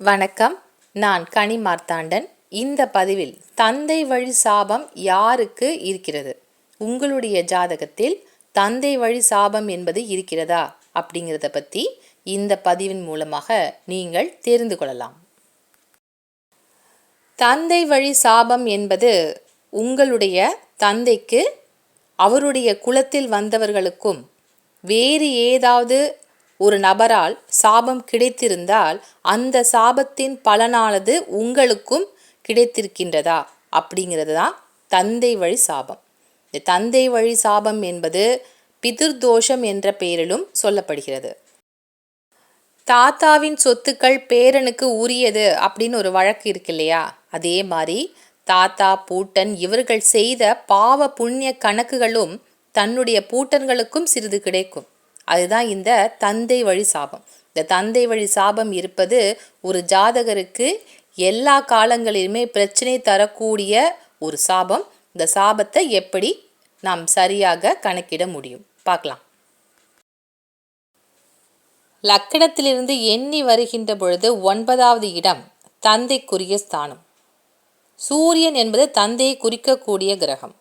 வணக்கம். நான் கனி மார்த்தாண்டன். இந்த பதிவில் தந்தை வழி சாபம் யாருக்கு இருக்கிறது? உங்களுடைய ஜாதகத்தில் தந்தை வழி சாபம் என்பது இருக்கிறதா? அப்படிங்கிறத பற்றி இந்த பதிவின் மூலமாக நீங்கள் தெரிந்து கொள்ளலாம். தந்தை வழி சாபம் என்பது உங்களுடைய தந்தைக்கு அவருடைய குலத்தில் வந்தவர்களுக்கும் வேறு ஏதாவது ஒரு நபரால் சாபம் கிடைத்திருந்தால் அந்த சாபத்தின் பலனானது உங்களுக்கும் கிடைத்திருக்கின்றதா? அப்படிங்கிறது தான் தந்தை வழி சாபம். இந்த தந்தை வழி சாபம் என்பது பிதிர்தோஷம் என்ற பெயரிலும் சொல்லப்படுகிறது. தாத்தாவின் சொத்துக்கள் பேரனுக்கு உரியது அப்படின்னு ஒரு வழக்கு இருக்கு இல்லையா? அதே மாதிரி தாத்தா பூட்டன் இவர்கள் செய்த பாவ புண்ணிய கணக்குகளும் தன்னுடைய பூட்டன்களுக்கும் சிறிது கிடைக்கும். அதுதான் இந்த தந்தை வழி சாபம். இந்த தந்தை வழி சாபம் இருப்பது ஒரு ஜாதகருக்கு எல்லா காலங்களிலுமே பிரச்சனை தரக்கூடிய ஒரு சாபம். இந்த சாபத்தை எப்படி நாம் சரியாக கணக்கிட முடியும்? பார்க்கலாம். லக்கணத்திலிருந்து எண்ணி வருகின்ற பொழுது ஒன்பதாவது இடம் தந்தைக்குரிய ஸ்தானம். சூரியன் என்பது தந்தையை குறிக்கக்கூடிய கிரகம்.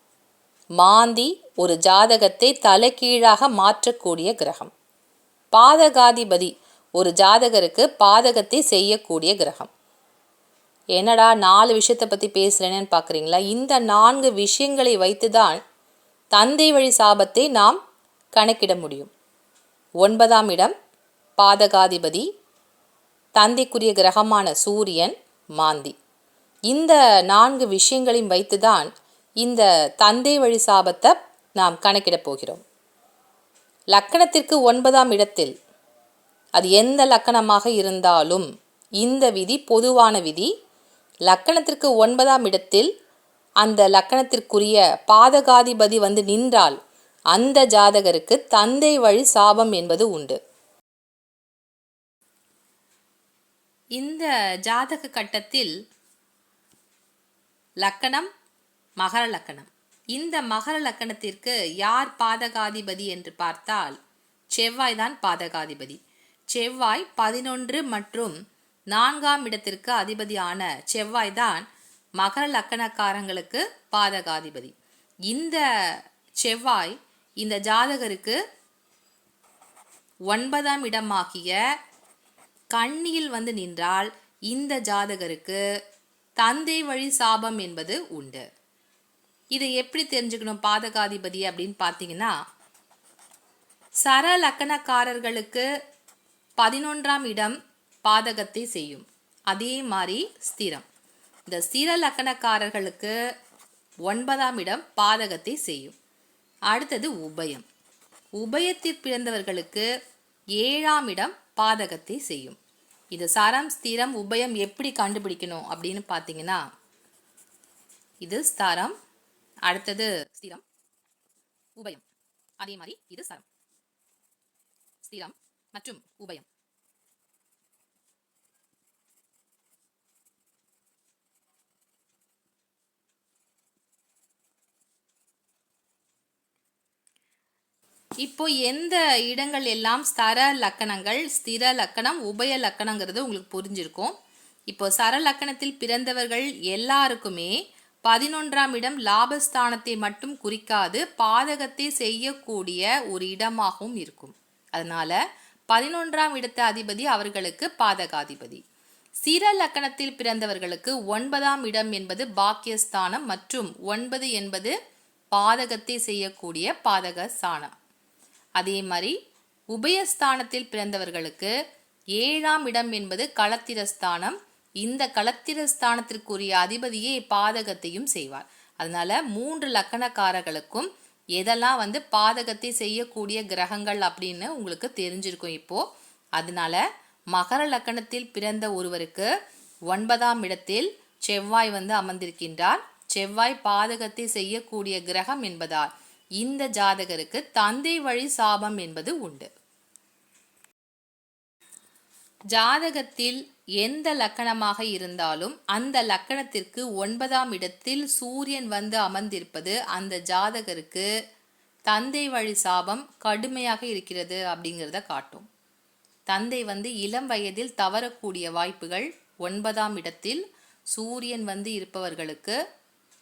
மாந்தி ஒரு ஜாதகத்தை தலைகீழாக மாற்றக்கூடிய கிரகம். பாதகாதிபதி ஒரு ஜாதகருக்கு பாதகத்தை செய்யக்கூடிய கிரகம். என்னடா நாலு விஷயத்தை பற்றி பேசுகிறேன்னு பார்க்குறீங்களா இந்த நான்கு விஷயங்களை வைத்து தான் தந்தை வழி சாபத்தை நாம் கணக்கிட முடியும். ஒன்பதாம் இடம் பாதகாதிபதி தந்தைக்குரிய கிரகமான சூரியன் மாந்தி. இந்த நான்கு விஷயங்களையும் வைத்துதான் இந்த தந்தை வழி சாபத்தை நாம் கணக்கிடப் போகிறோம். லக்கணத்திற்கு ஒன்பதாம் இடத்தில் அது எந்த லக்கணமாக இருந்தாலும் இந்த விதி பொதுவான விதி. லக்கணத்திற்கு ஒன்பதாம் இடத்தில் அந்த லக்கணத்திற்குரிய பாதகாதிபதி வந்து நின்றால் அந்த ஜாதகருக்கு தந்தை வழி சாபம் என்பது உண்டு. இந்த ஜாதக கட்டத்தில் லக்கணம் மகர லக்கணம். இந்த மகர லக்கணத்திற்கு யார் பாதகாதிபதி என்று பார்த்தால் செவ்வாய் தான் பாதகாதிபதி. செவ்வாய் பதினொன்று மற்றும் நான்காம் இடத்திற்கு அதிபதியான செவ்வாய் தான் மகர லக்கணக்காரங்களுக்கு பாதகாதிபதி. இந்த செவ்வாய் இந்த ஜாதகருக்கு ஒன்பதாம் இடமாகிய கண்ணியில் வந்து நின்றால் இந்த ஜாதகருக்கு தந்தை வழி சாபம் என்பது உண்டு. இதை எப்படி தெரிஞ்சுக்கணும் பாதகாதிபதி அப்படின்னு பார்த்தீங்கன்னா சர லக்கணக்காரர்களுக்கு பதினொன்றாம் இடம் பாதகத்தை செய்யும். அதே மாதிரி ஸ்திரம். இந்த ஸ்திர லக்கணக்காரர்களுக்கு ஒன்பதாம் இடம் பாதகத்தை செய்யும். அடுத்தது உபயம். உபயத்தில் பிறந்தவர்களுக்கு ஏழாம் இடம் பாதகத்தை செய்யும். இது சரம் ஸ்திரம் உபயம் எப்படி கண்டுபிடிக்கணும் அப்படின்னு பார்த்தீங்கன்னா இது ஸ்தரம் அடுத்தது ஸ்திரம் உபயம். அதே மாதிரி இது சரம். ஸ்திரம் மற்றும் உபயம். இப்போ எந்த இடங்கள் எல்லாம் ஸ்தர லக்கணங்கள் ஸ்திர லக்கணம் உபய லக்கணங்கிறது உங்களுக்கு புரிஞ்சிருக்கும். இப்போ சர லக்கணத்தில் பிறந்தவர்கள் எல்லாருக்குமே பதினொன்றாம் இடம் லாபஸ்தானத்தை மட்டும் குறிக்காது பாதகத்தை செய்யக்கூடிய ஒரு இடமாகவும் இருக்கும். அதனால பதினொன்றாம் இடத்த அதிபதி அவர்களுக்கு பாதகாதிபதி. சிர லக்கணத்தில் பிறந்தவர்களுக்கு ஒன்பதாம் இடம் என்பது பாக்கியஸ்தானம் மற்றும் ஒன்பது என்பது பாதகத்தை செய்யக்கூடிய பாதக ஸ்தானம் அதே மாதிரி உபயஸ்தானத்தில் பிறந்தவர்களுக்கு ஏழாம் இடம் என்பது களத்திரஸ்தானம் இந்த களத்திரஸ்தானத்திற்குரிய அதிபதியே பாதகத்தையும் செய்வார். அதனால மூன்று லக்கணக்காரர்களுக்கும் எதெல்லாம் வந்து பாதகத்தை செய்யக்கூடிய கிரகங்கள் அப்படின்னு உங்களுக்கு தெரிஞ்சிருக்கும் இப்போ. அதனால மகர லக்கணத்தில் பிறந்த ஒருவருக்கு ஒன்பதாம் இடத்தில் செவ்வாய் வந்து அமர்ந்திருக்கின்றார். செவ்வாய் பாதகத்தை செய்யக்கூடிய கிரகம் என்பதால் இந்த ஜாதகருக்கு தந்தை வழி சாபம் என்பது உண்டு. ஜாதகத்தில் எந்த லக்கணமாக இருந்தாலும் அந்த லக்கணத்திற்கு ஒன்பதாம் இடத்தில் சூரியன் வந்து அமர்ந்திருப்பது அந்த ஜாதகருக்கு தந்தை வழி சாபம் கடுமையாக இருக்கிறது அப்படிங்கிறத காட்டும். தந்தை வந்து இளம் வயதில் தவறக்கூடிய வாய்ப்புகள் ஒன்பதாம் இடத்தில் சூரியன் வந்து இருப்பவர்களுக்கு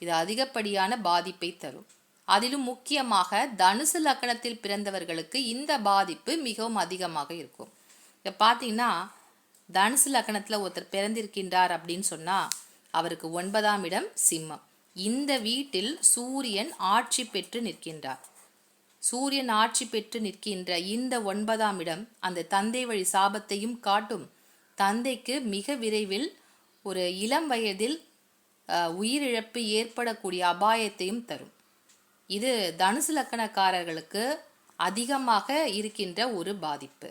இது அதிகப்படியான பாதிப்பை தரும். அதிலும் முக்கியமாக தனுசு லக்கணத்தில் பிறந்தவர்களுக்கு இந்த பாதிப்பு மிகவும் அதிகமாக இருக்கும். இப்போ பார்த்தீங்கன்னா தனுசு லக்கணத்தில் ஒருத்தர் பிறந்திருக்கின்றார் அப்படின்னு சொன்னால் அவருக்கு ஒன்பதாம் இடம் சிம்மம். இந்த வீட்டில் சூரியன் ஆட்சி பெற்று நிற்கின்றார். சூரியன் ஆட்சி பெற்று நிற்கின்ற இந்த ஒன்பதாம் இடம் அந்த தந்தை வழி சாபத்தையும் காட்டும். தந்தைக்கு மிக விரைவில் ஒரு இளம் வயதில் உயிரிழப்பு ஏற்படக்கூடிய அபாயத்தையும் தரும். இது தனுசு லக்கணக்காரர்களுக்கு அதிகமாக இருக்கின்ற ஒரு பாதிப்பு.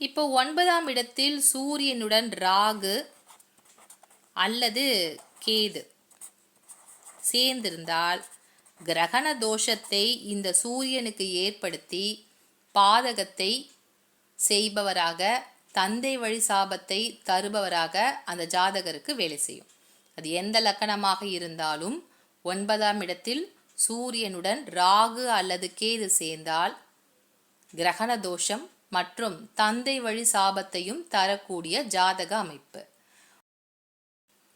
இப்போ ஒன்பதாம் இடத்தில் சூரியனுடன் ராகு அல்லது கேது சேர்ந்திருந்தால் கிரகண தோஷத்தை இந்த சூரியனுக்கு ஏற்படுத்தி பாதகத்தை செய்பவராக தந்தை வழி சாபத்தை தருபவராக அந்த ஜாதகருக்கு வேலை செய்யும். அது எந்த லக்கணமாக இருந்தாலும் ஒன்பதாம் இடத்தில் சூரியனுடன் ராகு அல்லது கேது சேர்ந்தால் கிரகண தோஷம் மற்றும் தந்தை வழி சாபத்தையும் தரக்கூடிய ஜாதக அமைப்பு.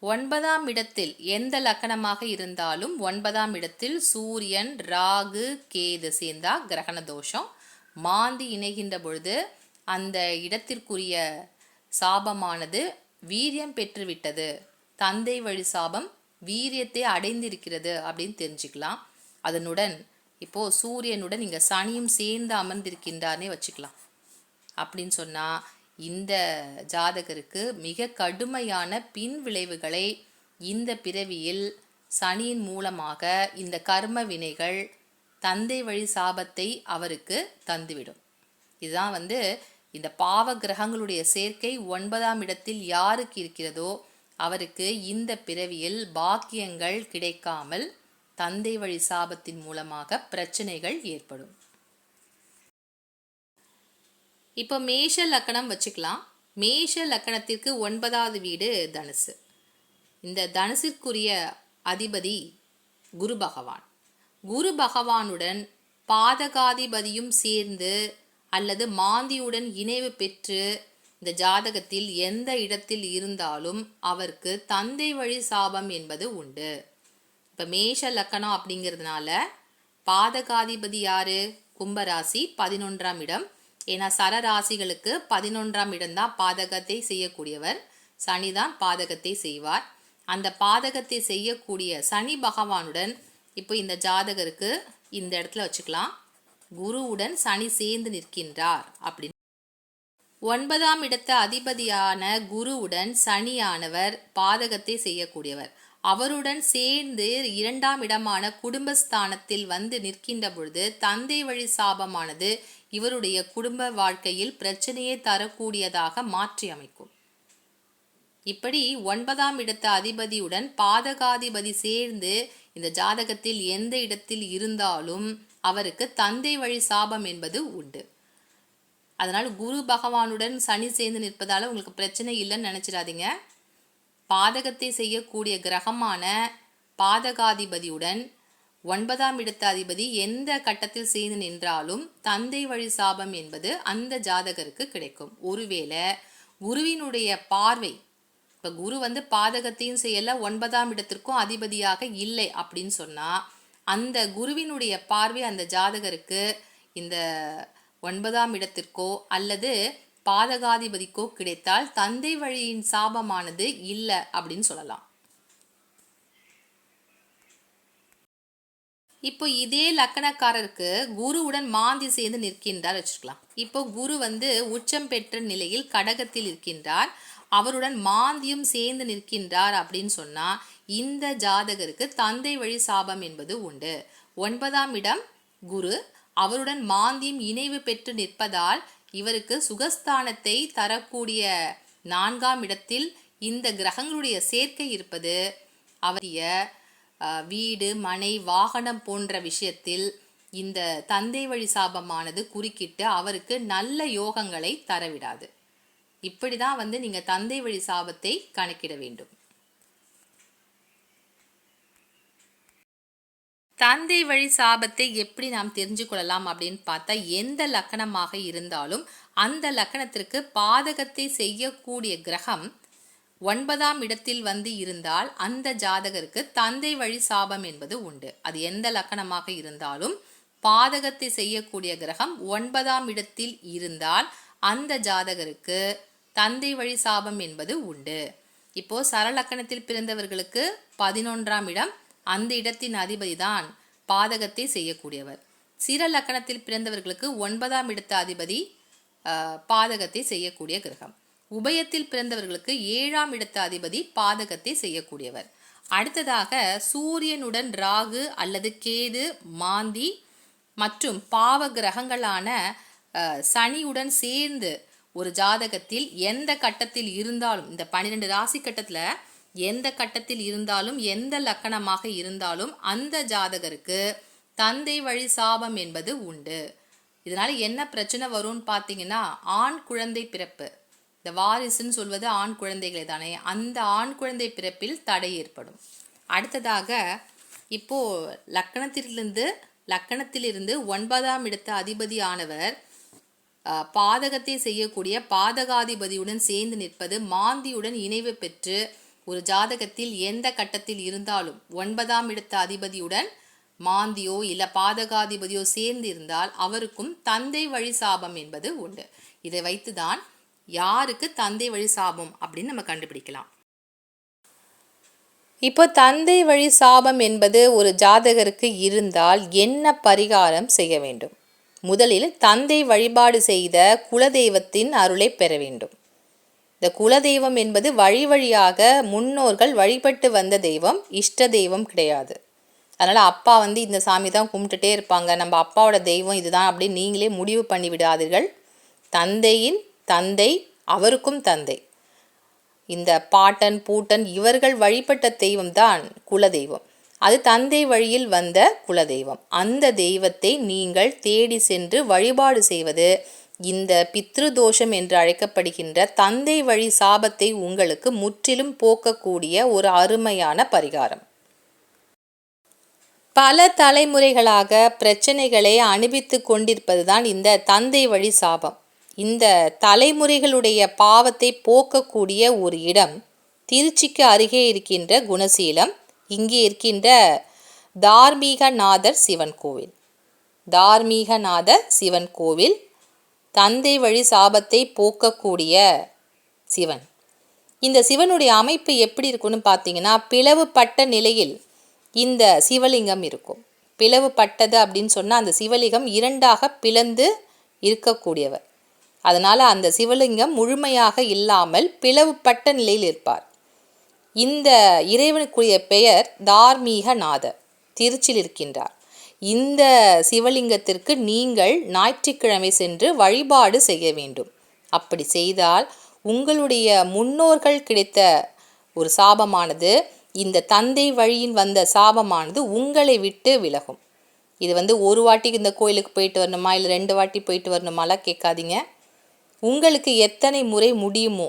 ஒன்பதாம் இடத்தில் எந்த லக்கணமாக இருந்தாலும் ஒன்பதாம் இடத்தில் சூரியன் ராகு கேது சேர்ந்தா கிரகண தோஷம். மாந்தி இணைகின்ற பொழுது அந்த இடத்திற்குரிய சாபமானது வீரியம் பெற்றுவிட்டது. தந்தை வழி சாபம் வீரியத்தை அடைந்திருக்கிறது அப்படின்னு தெரிஞ்சுக்கலாம். அதனுடன் இப்போது சூரியனுடன் இங்கே சனியும் சேர்ந்து அமர்ந்திருக்கின்றார்னே வச்சுக்கலாம். அப்படின்னு சொன்னால் இந்த ஜாதகருக்கு மிக கடுமையான பின் விளைவுகளை இந்த பிறவியில் சனியின் மூலமாக இந்த கர்ம வினைகள் தந்தை வழி சாபத்தை அவருக்கு தந்துவிடும். இதுதான் வந்து இந்த பாவ கிரகங்களுடைய சேர்க்கை ஒன்பதாம் இடத்தில் யாருக்கு இருக்கிறதோ அவருக்கு இந்த பிறவியில் பாக்கியங்கள் கிடைக்காமல் தந்தை வழி சாபத்தின் மூலமாக பிரச்சனைகள் ஏற்படும். இப்போ மேஷ லக்கணம் வச்சுக்கலாம். மேஷ லக்கணத்திற்கு ஒன்பதாவது வீடு தனுசு. இந்த தனுசிற்குரிய அதிபதி குரு பகவான். குரு பகவானுடன் பாதகாதிபதியும் சேர்ந்து அல்லது மாந்தியுடன் இணைவு பெற்று இந்த ஜாதகத்தில் எந்த இடத்தில் இருந்தாலும் அவருக்கு தந்தை வழி சாபம் என்பது உண்டு. இப்போ மேஷ லக்கணம் அப்படிங்கிறதுனால பாதகாதிபதி யாரு? கும்பராசி பதினொன்றாம் இடம். ஏன்னா சரராசிகளுக்கு பதினொன்றாம் இடம்தான் பாதகத்தை செய்யக்கூடியவர். சனிதான் பாதகத்தை செய்வார். அந்த பாதகத்தை செய்யக்கூடிய சனி பகவானுடன் இப்போ இந்த ஜாதகருக்கு இந்த இடத்துல வச்சுக்கலாம். குருவுடன் சனி சேர்ந்து நிற்கின்றார் அப்படின்னு. ஒன்பதாம் இடத்த அதிபதியான குருவுடன் சனியானவர் பாதகத்தை செய்யக்கூடியவர். அவருடன் சேர்ந்து இரண்டாம் இடமான குடும்பஸ்தானத்தில் வந்து நிற்கின்ற பொழுது தந்தை வழி சாபமானது இவருடைய குடும்ப வாழ்க்கையில் பிரச்சனையை தரக்கூடியதாக மாற்றி அமைக்கும். இப்படி ஒன்பதாம் இடத்த அதிபதியுடன் பாதகாதிபதி சேர்ந்து இந்த ஜாதகத்தில் எந்த இடத்தில் இருந்தாலும் அவருக்கு தந்தை வழி சாபம் என்பது உண்டு. அதனால் குரு பகவானுடன் சனி சேர்ந்து நிற்பதால் உங்களுக்கு பிரச்சனை இல்லைன்னு நினச்சிடாதீங்க. பாதகத்தை செய்யக்கூடிய கிரகமான பாதகாதிபதியுடன் ஒன்பதாம் இடத்த அதிபதி எந்த கட்டத்தில் சேர்ந்து நின்றாலும் தந்தை வழி சாபம் என்பது அந்த ஜாதகருக்கு கிடைக்கும். ஒருவேளை குருவினுடைய பார்வை இப்போ குரு வந்து பாதகத்தையும் செய்யல ஒன்பதாம் இடத்திற்கும் அதிபதியாக இல்லை அப்படின்னு சொன்னால் அந்த குருவினுடைய பார்வை அந்த ஜாதகருக்கு இந்த ஒன்பதாம் இடத்திற்கோ அல்லது பாதகாதிபதிக்கோ கிடைத்தால் தந்தை வழியின் சாபமானது இல்லை அப்படின்னு சொல்லலாம். இப்போ இதே லக்கணக்காரருக்கு குருவுடன் மாந்தி சேர்ந்து நிற்கின்றார் வச்சுக்கலாம் இப்போ குரு வந்து உச்சம் பெற்ற நிலையில் கடகத்தில் இருக்கின்றார். அவருடன் மாந்தியும் சேர்ந்து நிற்கின்றார் அப்படின்னு சொன்னா இந்த ஜாதகருக்கு தந்தை வழி சாபம் என்பது உண்டு. ஒன்பதாம் இடம் குரு. அவருடன் மாந்தியும் இணைவு பெற்று நிற்பதால் இவருக்கு சுகஸ்தானத்தை தரக்கூடிய நான்காம் இடத்தில் இந்த கிரகங்களுடைய சேர்க்கை இருப்பது. அவரிய வீடு மனை வாகனம் போன்ற விஷயத்தில் இந்த தந்தை வழி சாபமானது குறுக்கிட்டு அவருக்கு நல்ல யோகங்களை தரவிடாது. இப்படி தான் வந்து நீங்கள் தந்தை வழி சாபத்தை கணக்கிட வேண்டும். தந்தை வழி சாபத்தை எப்படி நாம் தெரிஞ்சு கொள்ளலாம் அப்படின்னு பார்த்தா எந்த லக்கணமாக இருந்தாலும் அந்த லக்கணத்திற்கு பாதகத்தை செய்யக்கூடிய கிரகம் ஒன்பதாம் இடத்தில் வந்து இருந்தால் அந்த ஜாதகருக்கு தந்தை வழி சாபம் என்பது உண்டு. அது எந்த லக்கணமாக இருந்தாலும் பாதகத்தை செய்யக்கூடிய கிரகம் ஒன்பதாம் இடத்தில் இருந்தால் அந்த ஜாதகருக்கு தந்தை வழி சாபம் என்பது உண்டு. இப்போ சரலக்கணத்தில் பிறந்தவர்களுக்கு பதினொன்றாம் இடம் அந்த இடத்தின் அதிபதி தான் பாதகத்தை செய்யக்கூடியவர். சிற லக்கணத்தில் பிறந்தவர்களுக்கு ஒன்பதாம் இடத்த அதிபதி பாதகத்தை செய்யக்கூடிய கிரகம். உபயத்தில் பிறந்தவர்களுக்கு ஏழாம் இடத்த அதிபதி பாதகத்தை செய்யக்கூடியவர். அடுத்ததாக சூரியனுடன் ராகு அல்லது கேது மாந்தி மற்றும் பாவ கிரகங்களான சனியுடன் சேர்ந்து ஒரு ஜாதகத்தில் எந்த கட்டத்தில் இருந்தாலும் இந்த பன்னிரெண்டு ராசி கட்டத்தில் எந்த கட்டத்தில் இருந்தாலும் எந்த லக்கணமாக இருந்தாலும் அந்த ஜாதகருக்கு தந்தை வழி சாபம் என்பது உண்டு. இதனால் என்ன பிரச்சனை வரும்னு பார்த்தீங்கன்னா ஆண் குழந்தை பிறப்பு. இந்த வாரிசுன்னு சொல்வது ஆண் குழந்தைகளை தானே அந்த ஆண் குழந்தை பிறப்பில் தடை ஏற்படும். அடுத்ததாக இப்போது லக்கணத்திலிருந்து லக்கணத்திலிருந்து ஒன்பதாம் இடத்த அதிபதியானவர் பாதகத்தை செய்யக்கூடிய பாதகாதிபதியுடன் சேர்ந்து நிற்பது மாந்தியுடன் இணைவு பெற்று ஒரு ஜாதகத்தில் எந்த கட்டத்தில் இருந்தாலும் ஒன்பதாம் இடத்த அதிபதியுடன் மாந்தியோ இல்லை பாதகாதிபதியோ சேர்ந்து இருந்தால் அவருக்கும் தந்தை வழி சாபம் என்பது உண்டு. இதை வைத்துதான் யாருக்கு தந்தை வழி சாபம் அப்படின்னு நம்ம கண்டுபிடிக்கலாம். இப்போ தந்தை வழி சாபம் என்பது ஒரு ஜாதகருக்கு இருந்தால் என்ன பரிகாரம் செய்ய வேண்டும்? முதலில் தந்தை வழிபாடு செய்த குலதெய்வத்தின் அருளை பெற வேண்டும். இந்த குலதெய்வம் என்பது வழி வழியாக முன்னோர்கள் வழிபட்டு வந்த தெய்வம் இஷ்ட தெய்வம் கிடையாது. அதனால் அப்பா வந்து இந்த சாமி தான் கும்பிட்டுட்டே இருப்பாங்க நம்ம அப்பாவோட தெய்வம் இதுதான் அப்படின்னு நீங்களே முடிவு பண்ணி விடாதீர்கள் தந்தையின் தந்தை அவருக்கும் தந்தை. இந்த பாட்டன் பூட்டன் இவர்கள் வழிபட்ட தெய்வம்தான் குலதெய்வம். அது தந்தை வழியில் வந்த குலதெய்வம். அந்த தெய்வத்தை நீங்கள் தேடி சென்று வழிபாடு செய்வது இந்த பித்ரு தோஷம் என்று அழைக்கப்படுகின்ற தந்தை வழி சாபத்தை உங்களுக்கு முற்றிலும் போக்கக்கூடிய ஒரு அருமையான பரிகாரம். பல தலைமுறைகளாக பிரச்சனைகளை அனுபவித்து கொண்டிருப்பதுதான் இந்த தந்தை வழி சாபம். இந்த தலைமுறைகளுடைய பாவத்தை போக்கக்கூடிய ஒரு இடம் திருச்சிக்கு அருகே இருக்கின்ற குணசீலம். இங்கே இருக்கின்ற தார்மீகநாதர் சிவன் கோவில். தார்மீகநாதர் சிவன் கோவில் தந்தை வழி சாபத்தை போக்கக்கூடிய சிவன். இந்த சிவனுடைய அமைப்பு எப்படி இருக்கும்னு பார்த்தீங்கன்னா பிளவுபட்ட நிலையில் இந்த சிவலிங்கம் இருக்கும். பிளவுபட்டது அப்படின்னு சொன்னால் அந்த சிவலிங்கம் இரண்டாக பிளந்து இருக்கக்கூடியவர். அதனால் அந்த சிவலிங்கம் முழுமையாக இல்லாமல் பிளவுபட்ட நிலையில் இருப்பார். இந்த இறைவனுக்குரிய பெயர் தார்மீகநாதர் திருச்சியில் இருக்கின்றார். இந்த சிவலிங்கத்திற்கு நீங்கள் ஞாயிற்றுக்கிழமை சென்று வழிபாடு செய்ய வேண்டும். அப்படி செய்தால் உங்களுடைய முன்னோர்கள் கிடைத்த ஒரு சாபமானது இந்த தந்தை வழியின் வந்த சாபமானது உங்களை விட்டு விலகும். இது வந்து ஒரு வாட்டி இந்த கோயிலுக்கு போயிட்டு வரணுமா இல்லை ரெண்டு வாட்டி போயிட்டு வரணுமாலாம் கேட்காதீங்க. உங்களுக்கு எத்தனை முறை முடியுமோ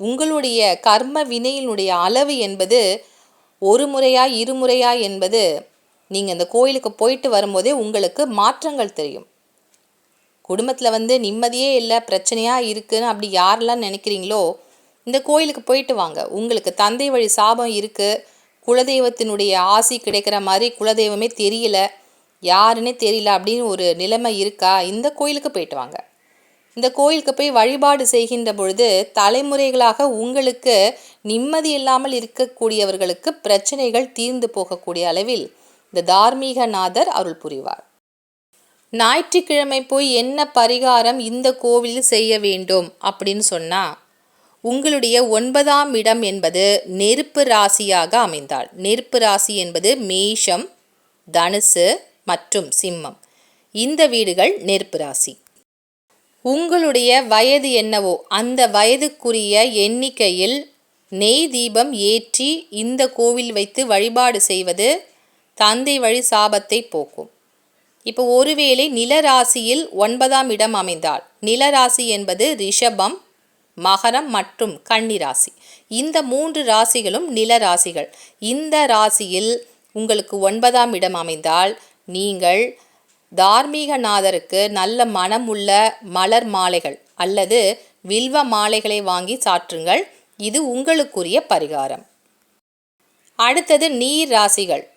உங்களுடைய கர்ம வினையினுடைய அளவு என்பது ஒரு முறையா இருமுறையா என்பது நீங்கள் இந்த கோயிலுக்கு போயிட்டு வரும்போதே உங்களுக்கு மாற்றங்கள் தெரியும். குடும்பத்தில் வந்து நிம்மதியே இல்லை பிரச்சனையாக இருக்குன்னு அப்படி யாரெல்லாம் நினைக்கிறீங்களோ இந்த கோயிலுக்கு போயிட்டு வாங்க. உங்களுக்கு தந்தை வழி சாபம் இருக்குது குலதெய்வத்தினுடைய ஆசி கிடைக்கிற மாதிரி குலதெய்வமே தெரியல யாருன்னே தெரியல அப்படின்னு ஒரு நிலைமை இருக்கா? இந்த கோயிலுக்கு போயிட்டு வாங்க. இந்த கோயிலுக்கு போய் வழிபாடு செய்கின்ற பொழுது தலைமுறைகளாக உங்களுக்கு நிம்மதி இல்லாமல் இருக்கக்கூடியவர்களுக்கு பிரச்சனைகள் தீர்ந்து போகக்கூடிய அளவில் இந்த தார்மீக நாதர் அருள் புரிவார். ஞாயிற்றுக்கிழமை போய் என்ன பரிகாரம் இந்த கோவிலில் செய்ய வேண்டும் அப்படின்னு சொன்னால் உங்களுடைய ஒன்பதாம் இடம் என்பது நெருப்பு ராசியாக அமைந்தாள் நெருப்பு ராசி என்பது மேஷம் தனுசு மற்றும் சிம்மம். இந்த வீடுகள் நெருப்பு ராசி. உங்களுடைய வயது என்னவோ அந்த வயதுக்குரிய எண்ணிக்கையில் நெய் தீபம் ஏற்றி இந்த கோவில் வைத்து வழிபாடு செய்வது தந்தை வழி சாபத்தை போக்கும். இப்போ ஒருவேளை நிலராசியில் ஒன்பதாம் இடம் அமைந்தால் நிலராசி என்பது ரிஷபம் மகரம் மற்றும் கன்னி ராசி இந்த மூன்று ராசிகளும் நில ராசிகள் இந்த ராசியில் உங்களுக்கு ஒன்பதாம் இடம் அமைந்தால் நீங்கள் தார்மீகநாதருக்கு நல்ல மனமுள்ள மலர் மாலைகள் அல்லது வில்வ மாலைகளை வாங்கி சாற்றுங்கள். இது உங்களுக்குரிய பரிகாரம். அடுத்தது நீர் ராசிகள்.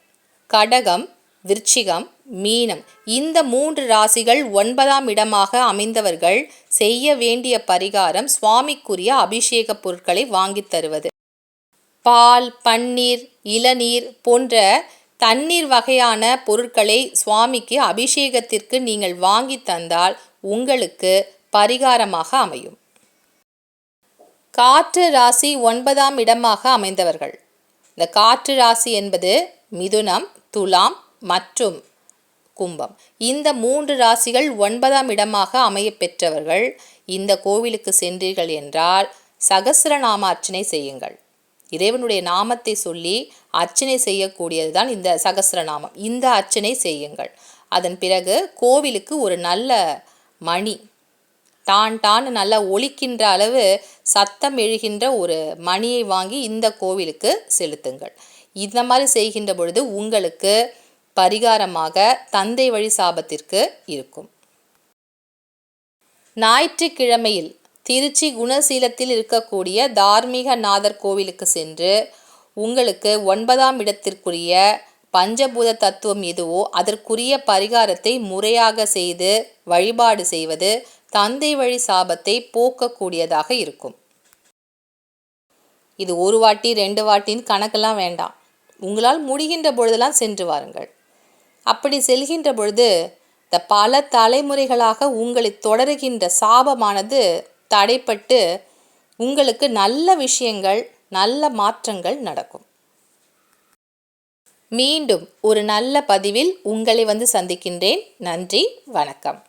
கடகம் விருச்சிகம் மீனம். இந்த மூன்று ராசிகள் ஒன்பதாம் இடமாக அமைந்தவர்கள் செய்ய வேண்டிய பரிகாரம் சுவாமிக்குரிய அபிஷேக பொருட்களை வாங்கித் தருவது. பால் பன்னீர் இளநீர் போன்ற தண்ணீர் வகையான பொருட்களை சுவாமிக்கு அபிஷேகத்திற்கு நீங்கள் வாங்கி தந்தால் உங்களுக்கு பரிகாரமாக அமையும். காற்று ராசி ஒன்பதாம் இடமாக அமைந்தவர்கள். இந்த காற்று ராசி என்பது மிதுனம் துலாம் மற்றும் கும்பம். இந்த மூன்று ராசிகள் ஒன்பதாம் இடமாக அமைய பெற்றவர்கள். இந்த கோவிலுக்கு சென்றீர்கள் என்றால் சகசிரநாமார்ச்சனை செய்யுங்கள். இறைவனுடைய நாமத்தை சொல்லி அர்ச்சனை செய்யக்கூடியது தான் இந்த சகசிரநாமம். இந்த அர்ச்சனை செய்யுங்கள். அதன் பிறகு கோவிலுக்கு ஒரு நல்ல மணி டான் டான் நல்லா ஒழிக்கின்ற அளவு சத்தம் எழுகின்ற ஒரு மணியை வாங்கி இந்த கோவிலுக்கு செலுத்துங்கள். இந்த மாதிரி செய்கின்ற பொழுது உங்களுக்கு பரிகாரமாக தந்தை வழி சாபத்திற்கு இருக்கும். ஞாயிற்றுக்கிழமையில் திருச்சி குணசீலத்தில் இருக்கக்கூடிய தார்மீக நாதர் கோவிலுக்கு சென்று உங்களுக்கு ஒன்பதாம் இடத்திற்குரிய பஞ்சபூத தத்துவம் எதுவோ அதற்குரிய பரிகாரத்தை முறையாக செய்து வழிபாடு செய்வது தந்தை வழி சாபத்தை போக்கக்கூடியதாக இருக்கும். இது ஒரு வாட்டி ரெண்டு வாட்டின்னு கணக்கெல்லாம் வேண்டாம். உங்களால் முடிகின்ற பொழுதெல்லாம் சென்று வாருங்கள். அப்படி செல்கின்ற பொழுது இந்த பல தலைமுறைகளாக உங்களை தொடருகின்ற சாபமானது தடைப்பட்டு உங்களுக்கு நல்ல விஷயங்கள் நல்ல மாற்றங்கள் நடக்கும். மீண்டும் ஒரு நல்ல பதிவில் உங்களை வந்து சந்திக்கின்றேன். நன்றி வணக்கம்.